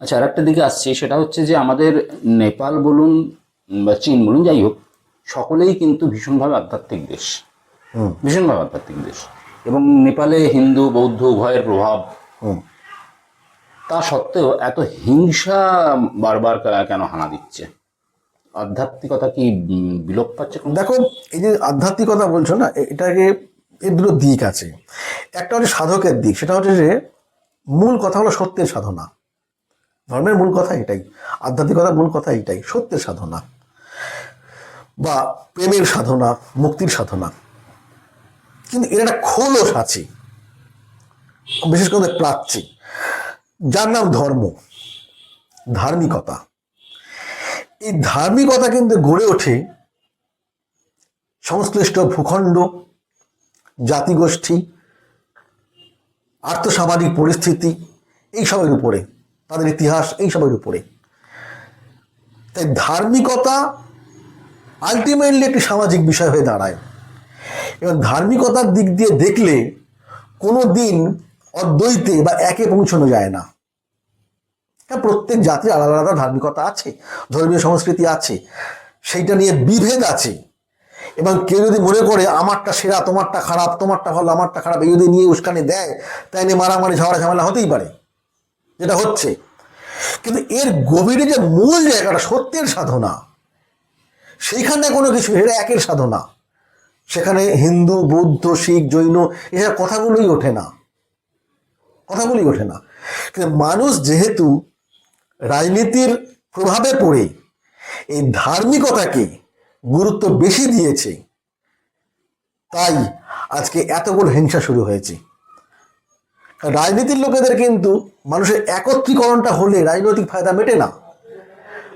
আচ্ছা আর একটা দিকে আসছে সেটা হচ্ছে যে আমাদের নেপাল বলুন বা চীন বলুন যাই হোক সকলেই কিন্তু ভীষণভাবে আধ্যাত্মিক দেশ। হুম। ভীষণভাবে আধ্যাত্মিক দেশ। এবং নেপালে হিন্দু বৌদ্ধ উভয়ের প্রভাব। হুম। তা সত্ত্বেও এত হিংসা বারবার কেন হানা দিচ্ছে? আধ্যাত্মিকতা কি বিলোপ পাচ্ছে দেখো এই যে আধ্যাত্মিকতা বলছো না এটাকে এর দুটো দিক আছে। একটা হচ্ছে সাধকের দিক সেটা হচ্ছে যে মূল কথা হলো সত্যের সাধনা। ধর্মের মূল কথা এটাই, আধ্যাত্মিকতার মূল কথা এটাই, সত্যের সাধনা বা প্রেমের সাধনা, মুক্তির সাধনা। কিন্তু এর একটা খোলস আছে, বিশেষ করে প্রাচ্যে। যার নাম ধর্ম, ধার্মিকতা। এই ধার্মিকতা কিন্তু গড়ে ওঠে সংশ্লিষ্ট ভূখণ্ড, জাতিগোষ্ঠী, আর্থসামাজিক পরিস্থিতি এইসবের উপরে। তাদের ইতিহাস এই এইসবের উপরে। তাই ধার্মিকতা আলটিমেটলি একটি সামাজিক বিষয় হয়ে দাঁড়ায়। এবং ধার্মিকতার দিক দিয়ে দেখলে কোনো দিন অদ্বৈতে বা একে পৌঁছানো যায় না। হ্যাঁ প্রত্যেক জাতির আলাদা আলাদা ধার্মিকতা আছে, ধর্মীয় সংস্কৃতি আছে, সেইটা নিয়ে বিভেদ আছে। এবং কেউ যদি মনে করে, আমারটা সেরা, তোমারটা খারাপ, তোমারটা ভালো, আমারটা খারাপ এই যদি নিয়ে উস্কানি দেয়, তাই নিয়ে মারামারি, ঝগড়া, ঝামেলা হতেই পারে। যেটা হচ্ছে। কিন্তু এর গভীরে যে মূল জায়গাটা সত্যের সাধনা, সেইখানে কোনো কিছু এটা একের সাধনা। সেখানে হিন্দু, বৌদ্ধ, শিখ, জৈন, এসব কথাগুলোই ওঠে না। কথাগুলি ওঠে না। কিন্তু মানুষ যেহেতু রাজনীতির প্রভাবে পড়ে, এই ধার্মিকতাকে গুরুত্ব বেশি দিয়েছে, তাই আজকে এতগুলো হিংসা শুরু হয়েছে। রাজনীতির লোকেদের কিন্তু মানুষের একত্রীকরণটা হলে রাজনৈতিক ফায়দা মেটে না।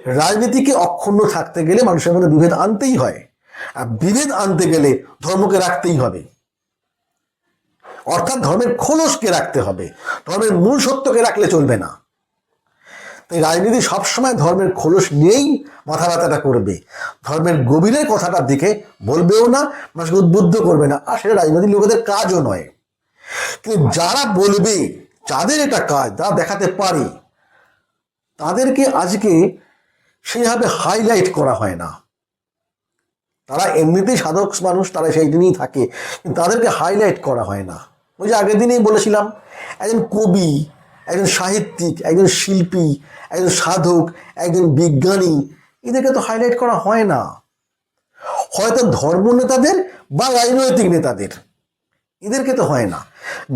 রাজনীতিকে অক্ষুণ্ণ থাকতে গেলে মানুষের মধ্যে বিভেদ আনতেই হয়। আর বিভেদ আনতে গেলে ধর্মকে রাখতেই হবে। অর্থাৎ ধর্মের খোলসকে রাখতে হবে। ধর্মের মূল সত্যকে রাখলে চলবে না। তাই রাজনীতি সবসময় ধর্মের খোলস নিয়েই মাথা ব্যথাটা করবে। ধর্মের গভীরের কথাটার দিকে বলবেও না, মানুষকে উদ্বুদ্ধ করবে না। আর সেটা রাজনৈতিক লোকেদের কাজও নয়। যারা বলবে, যাদের এটা কাজ যারা দেখাতে পারে। তাদেরকে আজকে সেইভাবে হাইলাইট করা হয় না। তারা এমনিতেই সাধক মানুষ, তারা সেই দিনই থাকে। তাদেরকে হাইলাইট করা হয় না। ওই যে আগের দিনেই বলেছিলাম, একজন কবি, একজন সাহিত্যিক, একজন শিল্পী, একজন সাধক, একজন বিজ্ঞানী, এদেরকে তো হাইলাইট করা হয় না। হয়তো ধর্ম নেতাদের বা রাজনৈতিক নেতাদের। এদেরকে তো হয় না।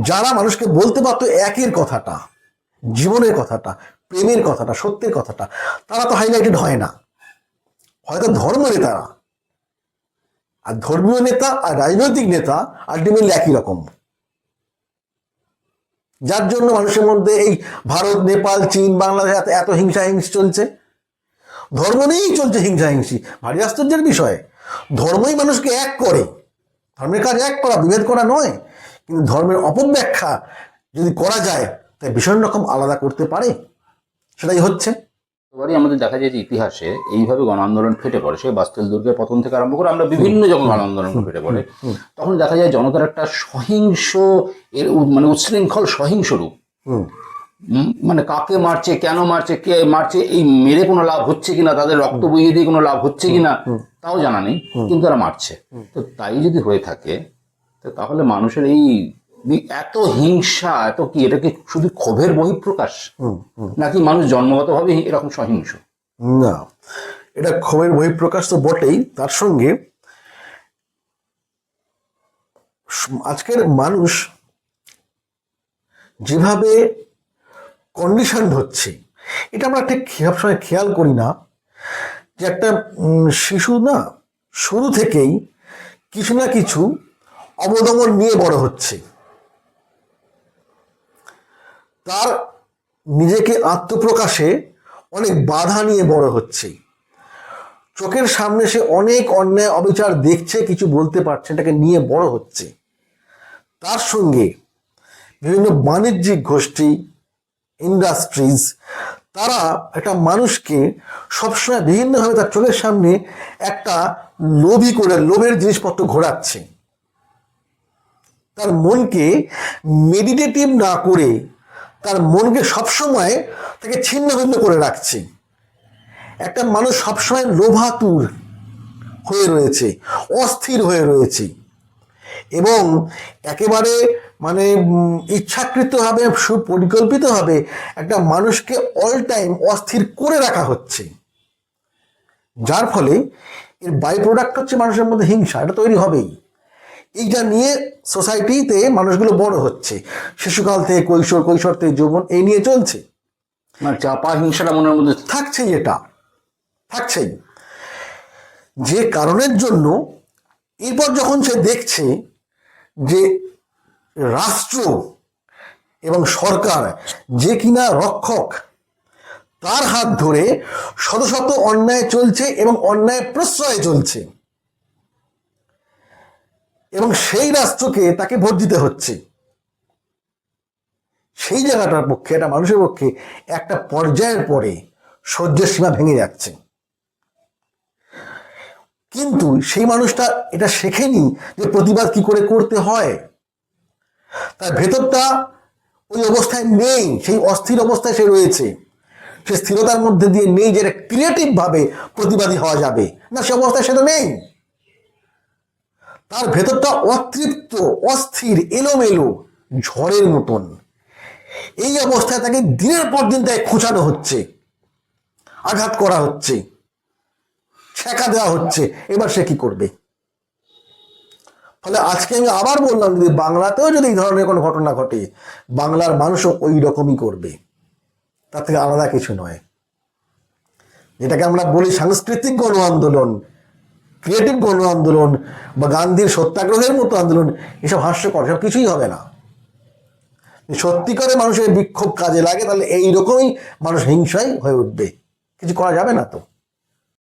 যারা মানুষকে বলতে পারতো একের কথাটা, জীবনের কথাটা, প্রেমের কথাটা, সত্যের কথাটা, তারা তো হাইলাইটেড হয় না। হয়তো ধর্ম নেতারা। আর ধর্মীয় নেতা আর রাজনৈতিক নেতা আলটিমেটলি একই রকম। যার জন্য মানুষের মধ্যে এই ভারত, নেপাল, চীন, বাংলাদেশ এত এত হিংসা হিংসি চলছে। ধর্ম নিয়েই চলছে হিংসা হিংসি। ভারী আশ্চর্যের বিষয়। ধর্মই মানুষকে এক করে। ধর্মের কাজ এক করা বিভেদ করা নয় কিন্তু ধর্মের অপব্যাখ্যা যদি করা যায় তাই ভীষণ রকম আলাদা করতে পারে। সেটাই হচ্ছে। এবারই আমাদের দেখা যায় যে ইতিহাসে এইভাবে গণ আন্দোলন ফেটে পড়ে সে বাস্তুল দুর্গের পতন থেকে আরম্ভ করে আমরা বিভিন্ন যখন গণ আন্দোলন ফেটে পড়ে তখন দেখা যায় জনতার একটা সহিংস এর মানে উচ্ছৃঙ্খল সহিংস রূপ। মানে কাকে মারছে কেন মারছে কে মারছে এই মেরে কোনো লাভ হচ্ছে কিনা তাদের রক্ত বইয়ে দিয়ে কোনো লাভ হচ্ছে কিনা তাও জানা নেই কিন্তু তারা মারছে। তো তাই যদি হয়ে থাকে তো তাহলে মানুষের এই এত হিংসা এত কি এটা কি শুধু ক্ষোভের বহিঃপ্রকাশ? নাকি মানুষ জন্মগতভাবে এরকম সহিংস? না। এটা ক্ষোভের বহিঃপ্রকাশ তো বটেই তার সঙ্গে আজকের মানুষ যেভাবে কন্ডিশন হচ্ছে। এটা আমরা ঠিক সবসময় খেয়াল করি না যে একটা শিশু না শুরু থেকেই কিছু না কিছু অবদমন নিয়ে বড় হচ্ছে। তার নিজেকে আত্মপ্রকাশে অনেক বাধা নিয়ে বড় হচ্ছে। চোখের সামনে সে অনেক অন্যায় অবিচার দেখছে, কিছু বলতে পারছে এটাকে নিয়ে বড় হচ্ছে। তার সঙ্গে বিভিন্ন বাণিজ্যিক গোষ্ঠী ইন্ডাস্ট্রিজ তারা একটা মানুষকে সবসময় বিভিন্নভাবে তার চোখের সামনে একটা লোভী করে, লোভের জিনিসপত্র ঘোরাচ্ছে। তার মনকে মেডিটেটিভ না করে তার মনকে সবসময় তাকে ছিন্ন ভিন্ন করে রাখছে। একটা মানুষ সবসময় লোভাতুর হয়ে রয়েছে, অস্থির হয়ে রয়েছে। এবং একেবারে মানে ইচ্ছাকৃতভাবে সুপরিকল্পিতভাবে একটা মানুষকে অল টাইম অস্থির করে রাখা হচ্ছে। যার ফলে এর বাই প্রোডাক্ট হচ্ছে মানুষের মধ্যে হিংসা এটা তৈরি হবেই। এইটা নিয়ে সোসাইটিতে মানুষগুলো বড় হচ্ছে। শিশুকাল থেকে কৈশোর কৈশোর থেকে যৌবন এই নিয়ে চলছে। মানে চাপা হিংসাটা মনের মধ্যে থাকছেই এটা। থাকছেই। যে কারণের জন্য এরপর যখন সে দেখছে যে রাষ্ট্র এবং সরকার যে কিনা রক্ষক, তার হাত ধরে শত শত অন্যায় চলছে এবং অন্যায় প্রশ্রয় চলছে। এবং সেই রাষ্ট্রকে তাকে ভোট দিতে হচ্ছে। সেই জায়গাটার পক্ষে, একটা মানুষের পক্ষে একটা পর্যায়ের পরে সহ্যের সীমা ভেঙে যাচ্ছে। কিন্তু সেই মানুষটা এটা শেখেনি যে প্রতিবাদ কি করে করতে হয়। তার ভেতরটা ওই অবস্থায় নেই, সেই অস্থির অবস্থায় সে রয়েছে। সে স্থিরতার মধ্যে দিয়ে নেই যে ক্রিয়েটিভ ভাবে প্রতিবাদী হওয়া যাবে। না, সে অবস্থায় সেটা নেই। তার ভেতরটা অতৃপ্ত, অস্থির, এলোমেলো, ঝড়ের মতন। এই অবস্থায় তাকে দিনের পর দিন তাকে খোঁচানো হচ্ছে, আঘাত করা হচ্ছে। ছেঁকা দেওয়া হচ্ছে, এবার সে কি করবে? ফলে আজকে আমি আবার বললাম যদি বাংলাতেও যদি এই ধরনের কোনো ঘটনা ঘটে, বাংলার মানুষও ওই রকমই করবে। তার থেকে আলাদা কিছু নয়। যেটাকে আমরা বলি সাংস্কৃতিক গণ আন্দোলন, ক্রিয়েটিভ গণ আন্দোলন বা গান্ধীর সত্যাগ্রহের মতো আন্দোলন, এসব হাস্যকর সব কিছুই হবে না। সত্যিকারে মানুষের বিক্ষোভ কাজে লাগে, তাহলে এই রকমই মানুষ হিংসাই হয়ে উঠবে। কিছু করা যাবে না তো?